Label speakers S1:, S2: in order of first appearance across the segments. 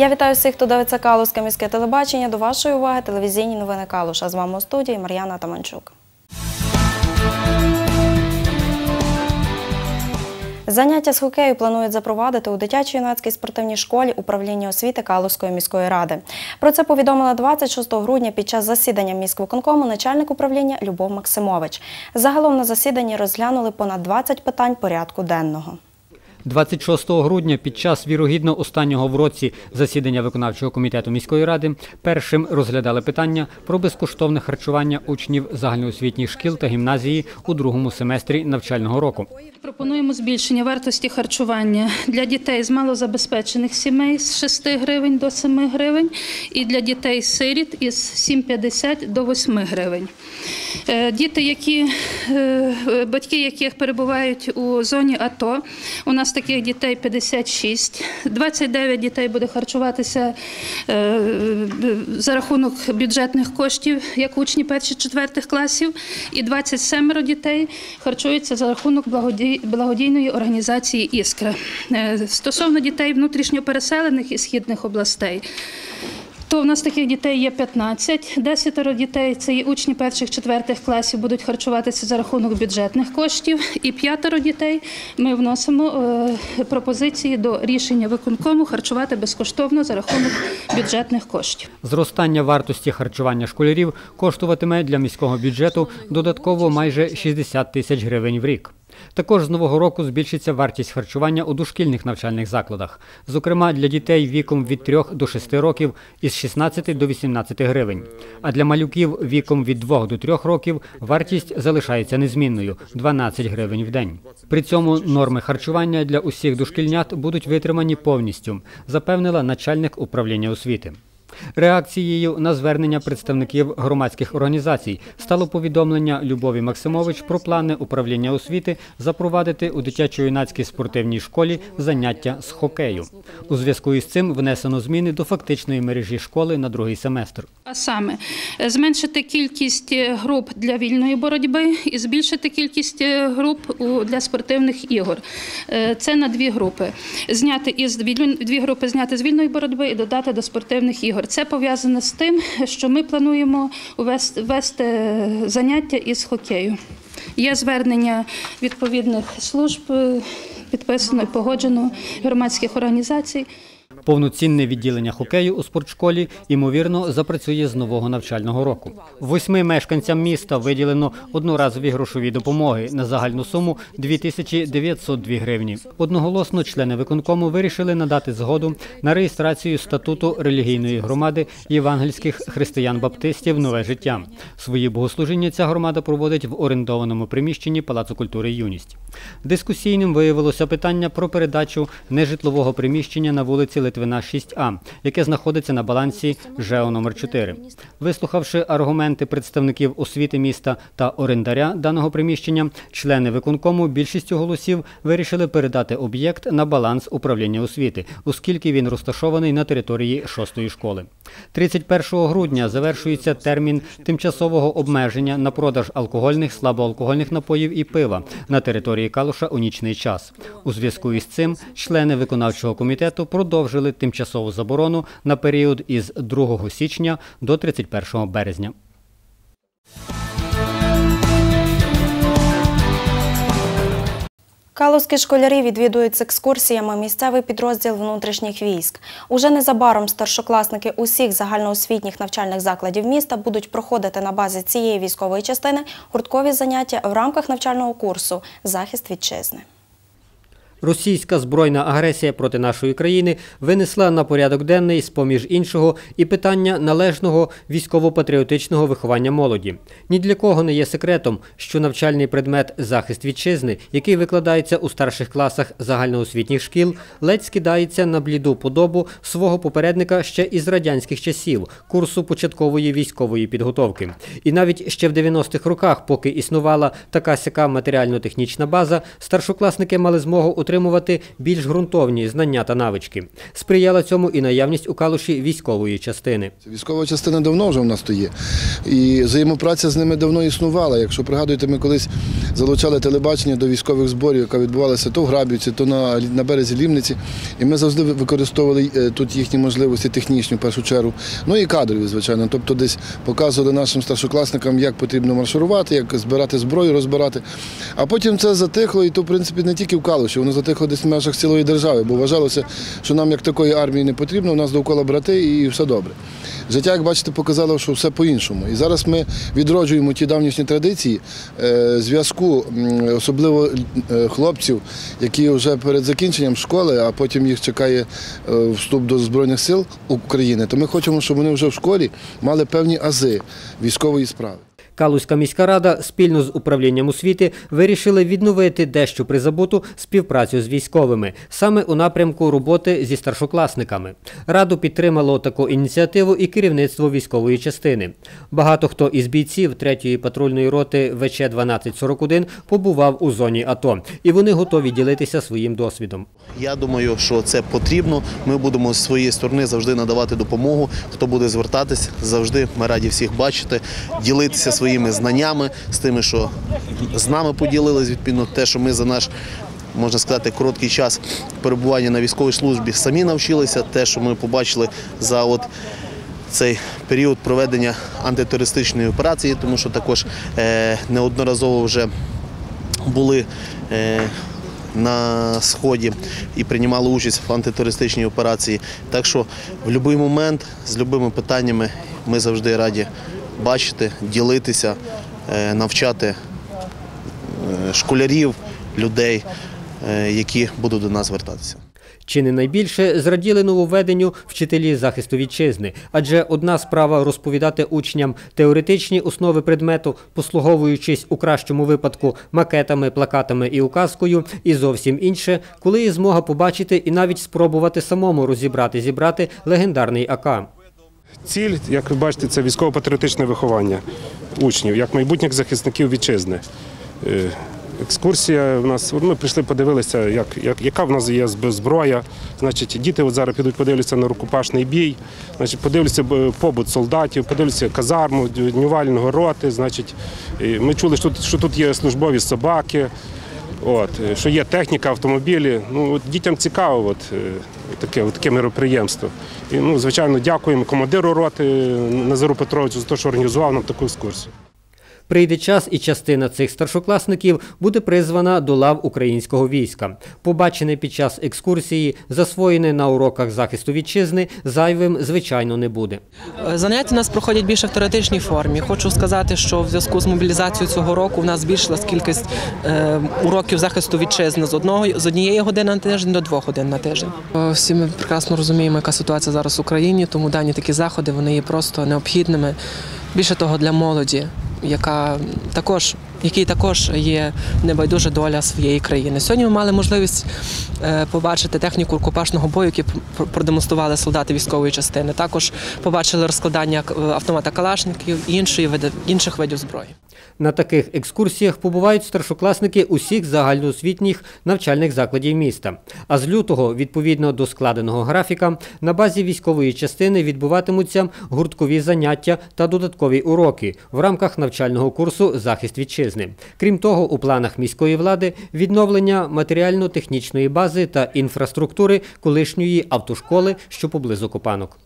S1: Я вітаю всіх, хто дивиться Калузьке міське телебачення. До вашої уваги телевізійні новини Калуша. З вами у студії Мар'яна Таманчук. Заняття з хокею планують запровадити у дитячо-юнацькій спортивній школі управління освіти Калузької міської ради. Про це повідомила 26 грудня під час засідання міськвиконкому начальник управління Любов Максимович. Загалом на засіданні розглянули понад 20 питань порядку денного.
S2: 26 грудня під час вірогідно останнього в році засідання виконавчого комітету міської ради першим розглядали питання про безкоштовне харчування учнів загальноосвітніх шкіл та гімназії у другому семестрі навчального року.
S3: Пропонуємо збільшення вартості харчування для дітей з малозабезпечених сімей з 6 гривень до 7 гривень і для дітей-сиріт із 7,50 до 8 гривень. Е, Діти, які, е, батьки яких перебувають у зоні АТО, у нас таких дітей 56, 29 дітей буде харчуватися е, за рахунок бюджетних коштів, як учні перших-четвертих класів, і 27 дітей харчуються за рахунок благодійної організації Іскра. Е, Стосовно дітей внутрішньо переселених і східних областей. То в нас таких дітей є 15. Десятеро дітей це є учні перших четвертих класів, будуть харчуватися за рахунок бюджетних коштів. І п'ятеро дітей ми вносимо е, пропозиції до рішення виконкому харчувати безкоштовно за рахунок бюджетних коштів.
S2: Зростання вартості харчування школярів коштуватиме для міського бюджету додатково майже 60 тисяч гривень в рік. Також з нового року збільшиться вартість харчування у дошкільних навчальних закладах, зокрема для дітей віком від 3 до 6 років із 16 до 18 гривень. А для малюків віком від 2 до 3 років вартість залишається незмінною 12 гривень в день. При цьому норми харчування для усіх дошкільнят будуть витримані повністю, запевнила начальник управління освіти. Реакцією на звернення представників громадських організацій стало повідомлення Любові Максимович про плани управління освіти запровадити у дитячо-юнацькій спортивній школі заняття з хокею. У зв'язку із цим внесено зміни до фактичної мережі школи на другий семестр.
S3: А саме е, зменшити кількість е, груп для вільної боротьби і збільшити кількість е, груп для спортивних ігор. Це на дві групи. Зняти із дві групи зняти з вільної боротьби і додати до спортивних ігор. Це пов'язано з тим, що ми плануємо ввести е, заняття із хокею. Є звернення відповідних служб, е, підписано і погоджено громадських організацій.
S2: Повноцінне відділення хокею у спортшколі, ймовірно, запрацює з нового навчального року. Восьми мешканцям міста виділено одноразові грошові допомоги на загальну суму 2902 гривні. Одноголосно члени виконкому вирішили надати згоду на реєстрацію статуту релігійної громади євангельських християн-баптистів Нове життя. Свої богослужіння ця громада проводить в орендованому приміщенні Палацу культури Юність. Дискусійним виявилося питання про передачу нежитлового приміщення на вулиці Литвина 6А, яке знаходиться на балансі ЖЕО номер 4 Вислухавши аргументи представників освіти міста та орендаря даного приміщення, члени виконкому більшістю голосів вирішили передати об'єкт на баланс управління освіти, оскільки він розташований на території шостої школи. 31 грудня завершується термін тимчасового обмеження на продаж алкогольних, слабоалкогольних напоїв і пива на території Калуша у нічний час. У зв'язку із цим члени виконавчого комітету продовжили тимчасову заборону на період із 2 січня до 31 березня.
S1: Калузькі школярі відвідують з екскурсіями місцевий підрозділ внутрішніх військ. Уже незабаром старшокласники усіх загальноосвітніх навчальних закладів міста будуть проходити на базі цієї військової частини гурткові заняття в рамках навчального курсу Захист вітчизни.
S2: Російська збройна агресія проти нашої країни винесла на порядок денний, з-поміж іншого, і питання належного військово-патріотичного виховання молоді. Ні для кого не є секретом, що навчальний предмет захист вітчизни, який викладається у старших класах загальноосвітніх шкіл, ледь скидається на бліду подобу свого попередника ще із радянських часів курсу початкової військової підготовки. І навіть ще в 90-х роках, поки існувала така сяка матеріально-технічна база, старшокласники мали змогу отримувати більш ґрунтовні знання та навички. Сприяла цьому і наявність у Калуші військової частини.
S4: Військова частина давно вже в нас то. І взаємопраця з ними давно існувала. Якщо пригадуєте, ми колись залучали телебачення до військових зборів, яка відбувалася то в Грабівці, то на, на березі Лівниці. І ми завжди використовували е, тут їхні можливості технічні в першу чергу. Ну і кадрові, звичайно. Тобто десь показували нашим старшокласникам, як потрібно марширувати, як збирати зброю, розбирати. А потім це затихло, і то, в принципі, не тільки в Калуші, воно затихло десь в межах цілої держави, бо вважалося, що нам як такої армії не потрібно, у нас довкола брати і все добре. Життя, як бачите, показало, що все по-іншому. І зараз ми відроджуємо ті давнішні традиції е, зв'язку, особливо е, хлопців, які вже перед закінченням школи, а потім їх чекає е, вступ до Збройних сил України. То ми хочемо, щоб вони вже в школі мали певні ази військової справи.
S2: Калузька міська рада спільно з управлінням освіти вирішили відновити дещо призабуту співпрацю з військовими саме у напрямку роботи зі старшокласниками. Раду підтримало таку ініціативу і керівництво військової частини. Багато хто із бійців 3-ї патрульної роти ВЧ 1241 побував у зоні АТО, і вони готові ділитися своїм досвідом.
S5: Я думаю, що це потрібно. Ми будемо з своєї сторони завжди надавати допомогу. Хто буде звертатись, завжди ми раді всіх бачити, ділитися своїми знаннями з тими, що з нами поділились відповідно те, що ми за наш. Можна сказати, короткий час перебування на військовій службі самі навчилися. Те, що ми побачили за от цей період проведення антитерористичної операції, тому що також е, неодноразово вже були е, на сході і приймали участь в антитерористичній операції. Так що в будь-який момент з будь-якими питаннями ми завжди раді бачити, ділитися, е, навчати е, школярів, людей, е, які будуть до нас звертатися.
S2: Чи не найбільше зраділи нововведенню вчителі захисту вітчизни? Адже одна справа розповідати учням теоретичні основи предмету, послуговуючись у кращому випадку макетами, плакатами і указкою, і зовсім інше, коли є змога побачити і навіть спробувати самому розібрати, зібрати легендарний АК.
S6: Ціль, як ви бачите, це військово-патріотичне виховання учнів, як майбутніх захисників вітчизни. Е, Екскурсія в нас, ми прийшли, подивилися, як, як, яка в нас є зброя. Значить, діти от зараз підуть подивляться на рукопашний бій, значить, подивляться е, побут солдатів, подивляться казарму, днювального роти. Значить, ми чули, що що тут є службові собаки. От, е, що є техніка, автомобілі. Ну, от дітям цікаво от, е, таке, от таке мероприємство. І, ну, звичайно, дякуємо командиру роти Назару Петровичу за те, що організував нам таку екскурсію.
S2: Прийде час, і частина цих старшокласників буде призвана до лав українського війська. Побачене під час екскурсії, засвоєне на уроках захисту вітчизни, зайвим звичайно не буде.
S7: Е, Заняття у нас проходять більше в теоретичній формі. Хочу сказати, що в зв'язку з мобілізацією цього року в нас збільшилась кількість е, уроків захисту вітчизни з одного з однієї години на тиждень до двох годин на тиждень. Е, Всі ми прекрасно розуміємо, яка ситуація зараз в Україні, тому дані такі заходи вони є просто необхідними. Більше того, для молоді, яка також. Який також є небайдужа доля своєї країни. Сьогодні ми мали можливість е, побачити техніку рукопашного бою, пр- продемонстрували солдати військової частини. Також побачили розкладання е, автомата Калашників і інших видів зброї.
S2: На таких екскурсіях побувають старшокласники усіх загальноосвітніх навчальних закладів міста. А з лютого, відповідно до складеного графіка, на базі військової частини відбуватимуться гурткові заняття та додаткові уроки в рамках навчального курсу Захист вітчизни. Крім того, у планах міської влади відновлення матеріально-технічної бази та інфраструктури колишньої автошколи, що поблизу Копанок.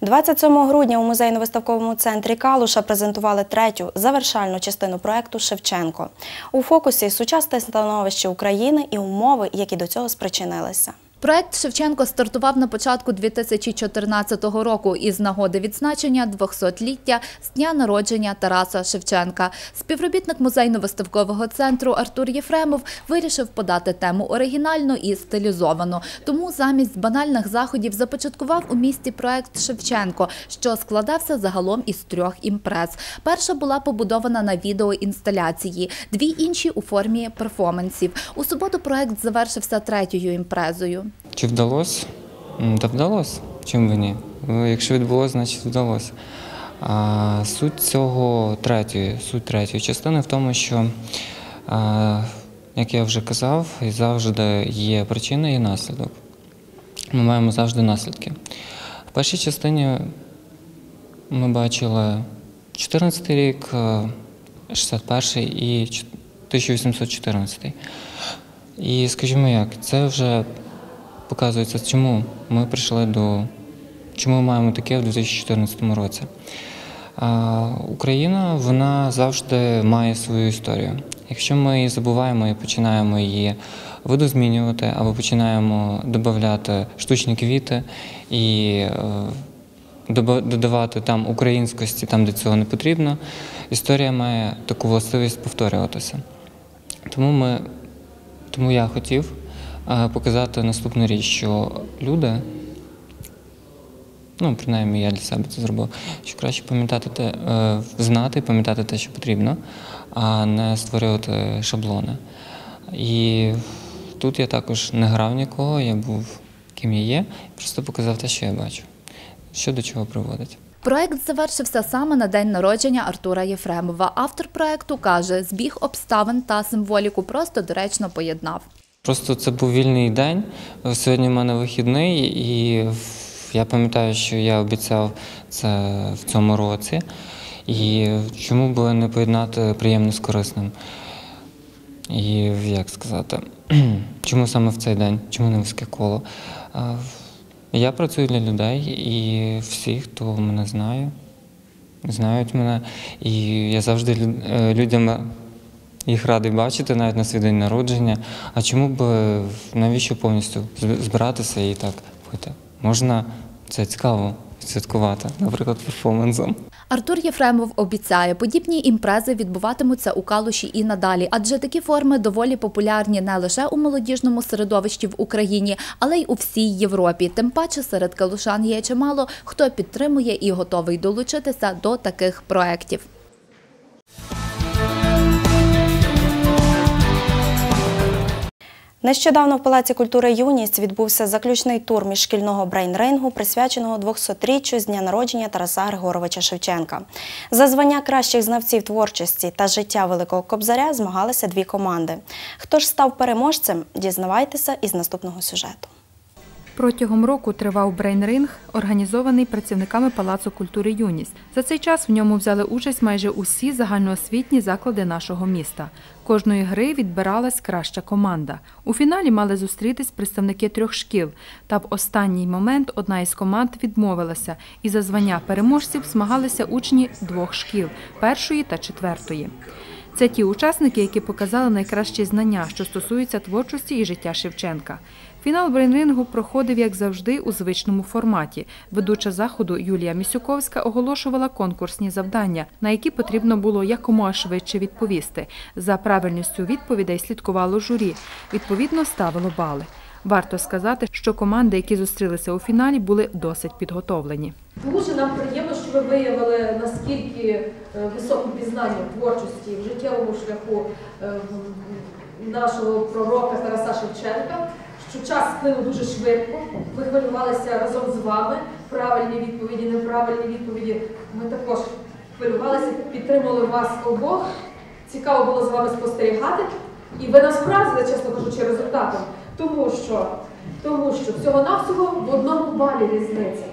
S1: 27 грудня у музейно-виставковому центрі Калуша презентували третю завершальну частину проекту Шевченко. У фокусі сучасне становище України і умови, які до цього спричинилися.
S8: Проект Шевченко стартував на початку 2014 року із нагоди відзначення 200-ліття з дня народження Тараса Шевченка. Співробітник музейно-виставкового центру Артур Єфремов вирішив подати тему оригінально і стилізовано. Тому замість банальних заходів започаткував у місті проект Шевченко, що складався загалом із трьох імпрез. Перша була побудована на відеоінсталяції, дві інші у формі перформансів. У суботу проект завершився третьою імпрезою.
S9: Чи вдалося? Та вдалося. Чому б ні? Ну, Якщо відбулося, значить вдалося. А суть цього третьої, суть третьої частини в тому, що, як я вже казав, завжди є причина і наслідок. Ми маємо завжди наслідки. В першій частині ми бачили 14 рік, е, 61 і 1814. І скажімо як, це вже показується, чому ми прийшли до чому ми маємо таке в 2014 році. Україна вона завжди має свою історію. Якщо ми її забуваємо і починаємо її видозмінювати або починаємо додати штучні квіти і е, додавати там українськості, там, де цього не потрібно, історія має таку властивість повторюватися. Тому ми тому я хотів показати наступну річ, що люди, ну, принаймні я для себе це зробив, що краще пам'ятати те, е, знати пам'ятати те, що потрібно, а не створювати шаблони. І тут я також не грав нікого, я був ким я є, просто показав те, що я бачу, що до чого приводить.
S8: Проект завершився саме на день народження Артура Єфремова. Автор проекту каже, збіг обставин та символіку просто доречно поєднав.
S9: Просто це був вільний день. Сьогодні в мене вихідний, і я пам'ятаю, що я обіцяв це в цьому році. І чому би не поєднати приємне з корисним? І як сказати, чому саме в цей день? Чому не вузьке коло? Я працюю для людей і всі, хто мене знає, знають мене. І я завжди е, людям їх радий бачити навіть на свій день народження. А чому б е, навіщо повністю збиратися і так пити? Можна це цікаво святкувати, наприклад, перформансом.
S8: Артур Єфремов обіцяє, подібні імпрези відбуватимуться у Калуші і надалі, адже такі форми доволі популярні не лише у молодіжному середовищі в Україні, але й у всій Європі. Тим паче серед калушан є чимало, хто підтримує і готовий долучитися до таких проєктів.
S1: Нещодавно в Палаці культури Юність відбувся заключний тур міжшкільного брейнрингу, присвяченого 200-річчю з дня народження Тараса Григоровича Шевченка. За звання кращих знавців творчості та життя Великого Кобзаря змагалися дві команди. Хто ж став переможцем, дізнавайтеся із наступного сюжету.
S10: Протягом року тривав брейнринг, організований працівниками Палацу культури Юність. За цей час в ньому взяли участь майже усі загальноосвітні заклади нашого міста. Кожної гри відбиралась краща команда. У фіналі мали зустрітись представники трьох шкіл. Та в останній момент одна із команд відмовилася, і за звання переможців змагалися учні двох шкіл першої та четвертої. Це ті учасники, які показали найкращі знання, що стосуються творчості і життя Шевченка. Фінал брейнрингу проходив, як завжди, у звичному форматі. Ведуча заходу Юлія Місюковська оголошувала конкурсні завдання, на які потрібно було якомога швидше відповісти. За правильністю відповідей слідкувало журі. Відповідно, ставило бали. Варто сказати, що команди, які зустрілися у фіналі, були досить підготовлені.
S11: Дуже нам приємно, що ви виявили наскільки е, високе пізнання творчості, в життєвому шляху е, нашого пророка Тараса Шевченка. Що час сплинув дуже швидко. Ми хвилювалися разом з вами. Правильні відповіді, неправильні відповіді. Ми також хвилювалися, підтримували вас обох. Цікаво було з вами спостерігати. І ви нас чесно кажучи, результатом. Тому що, тому що всього-навсього в одному балі різниця.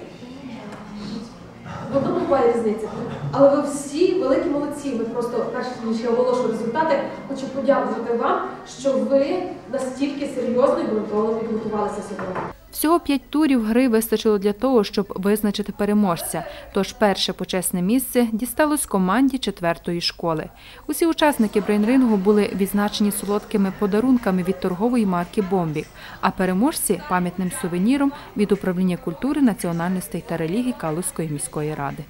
S11: В одному балі різниця. Але ви всі великі молодці. Ми просто, перш ніж я оголошу результати, хочу подякувати вам, що ви настільки серйозно і ґрунтовно підготувалися сьогодні.
S10: Всього п'ять турів гри вистачило для того, щоб визначити переможця. Тож перше почесне місце дісталось команді четвертої школи. Усі учасники брейнрингу були відзначені солодкими подарунками від торгової марки Бомбік, а переможці пам'ятним сувеніром від управління культури, національностей та релігій Калузької міської ради.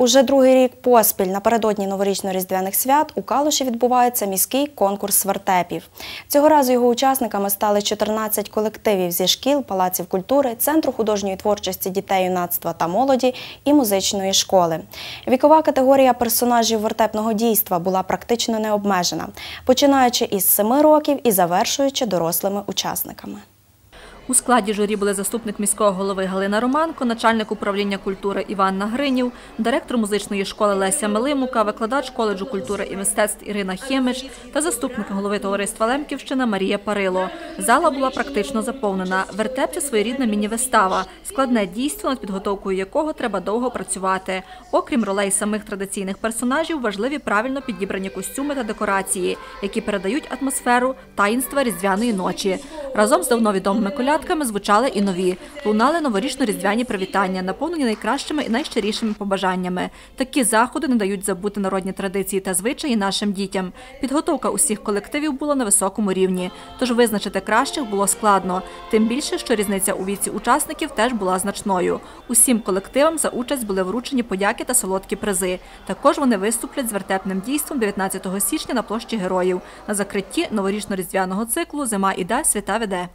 S1: Уже другий рік поспіль напередодні новорічно-різдвяних свят у Калуші відбувається міський конкурс свартепів. Цього разу його учасниками стали 14 колективів зі шкіл, палаців культури, центру художньої творчості дітей, юнацтва та молоді і музичної школи. Вікова категорія персонажів вертепного дійства була практично не обмежена, починаючи із 7 років і завершуючи дорослими учасниками.
S12: У складі журі були заступник міського голови Галина Романко, начальник управління культури Іван Нагринів, директор музичної школи Леся Милимука, викладач коледжу культури і мистецтв Ірина Хімич та заступник голови товариства Лемківщина Марія Парило. Зала була практично заповнена. Вертеп – своєрідна міні-вистава, складне дійство, над підготовкою якого треба довго працювати. Окрім ролей самих традиційних персонажів, важливі правильно підібрані костюми та декорації, які передають атмосферу таїнства різдвяної ночі. Разом з давно відомими колядками звучали і нові. Лунали новорічно-різдвяні привітання, наповнені найкращими і найщирішими побажаннями. Такі заходи не дають забути народні традиції та звичаї нашим дітям. Підготовка усіх колективів була на високому рівні, тож визначити кращих було складно. Тим більше, що різниця у віці учасників теж була значною. Усім колективам за участь були вручені подяки та солодкі призи. Також вони виступлять з вертепним дійством 19 січня на площі Героїв на закритті новорічно-різдвяного циклу Зима іде, свята веде.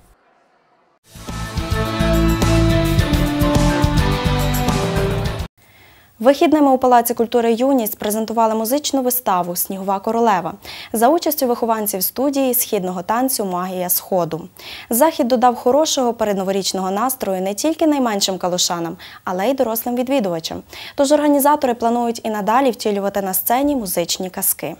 S1: Вихідними у Палаці культури Юність презентували музичну виставу Снігова королева за участю вихованців студії східного танцю Магія Сходу. Захід додав хорошого передноворічного настрою не тільки найменшим калушанам, але й дорослим відвідувачам. Тож організатори планують і надалі втілювати на сцені музичні казки.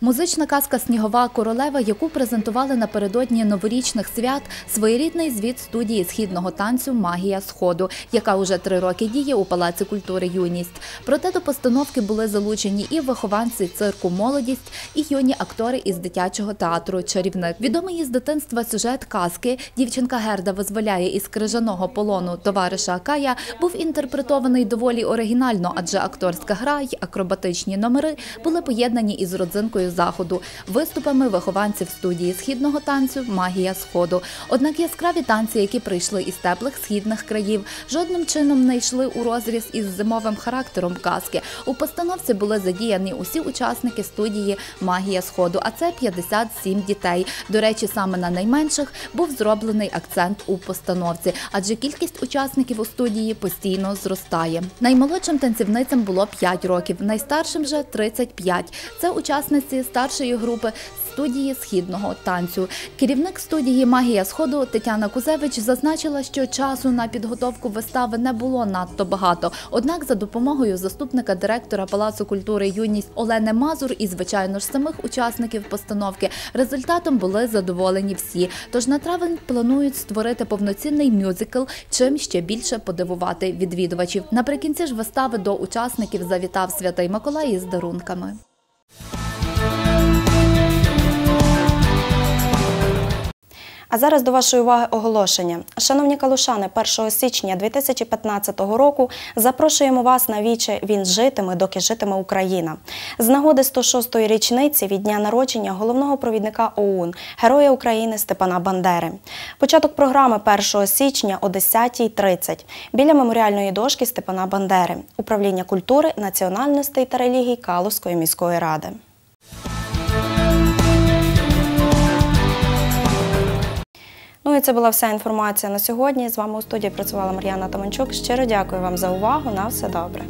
S8: Музична казка Снігова королева, яку презентували напередодні новорічних свят, своєрідний звіт студії східного танцю Магія Сходу, яка уже три роки діє у Палаці культури Юність. Проте до постановки були залучені і вихованці цирку Молодість, і юні актори із дитячого театру Чарівник. Відомий із дитинства сюжет казки Дівчинка Герда визволяє із крижаного полону товариша Акая був інтерпретований доволі оригінально, адже акторська гра й акробатичні номери були поєднані із родзинкою заходу, виступами вихованців студії східного танцю Магія Сходу. Однак яскраві танці, які прийшли із теплих східних країв, жодним чином не йшли у розріз із зимовим характером казки. У постановці були задіяні усі учасники студії Магія Сходу, а це 57 дітей. До речі, саме на найменших був зроблений акцент у постановці, адже кількість учасників у студії постійно зростає. Наймолодшим танцівницям було 5 років, найстаршим же 35. Це учасниці старшої групи студії східного танцю. Керівник студії Магія Сходу Тетяна Кузевич зазначила, що часу на підготовку вистави не було надто багато. Однак, за допомогою заступника директора Палацу культури Юність Олени Мазур і, звичайно ж, самих учасників постановки результатом були задоволені всі. Тож на травень планують створити повноцінний мюзикл, чим ще більше подивувати відвідувачів. Наприкінці ж вистави до учасників завітав святий Миколай із дарунками.
S1: А зараз до вашої уваги оголошення. Шановні калушани, 1 січня 2015 року запрошуємо вас на віче Він житиме, доки житиме Україна. З нагоди 106-ї річниці від дня народження головного провідника ОУН, Героя України Степана Бандери. Початок програми 1 січня о 10.30 біля меморіальної дошки Степана Бандери, управління культури, національностей та релігій Калузької міської ради. Ну і це була вся інформація на сьогодні. З вами у студії працювала Мар'яна Таманчук. Щиро дякую вам за увагу. На все добре.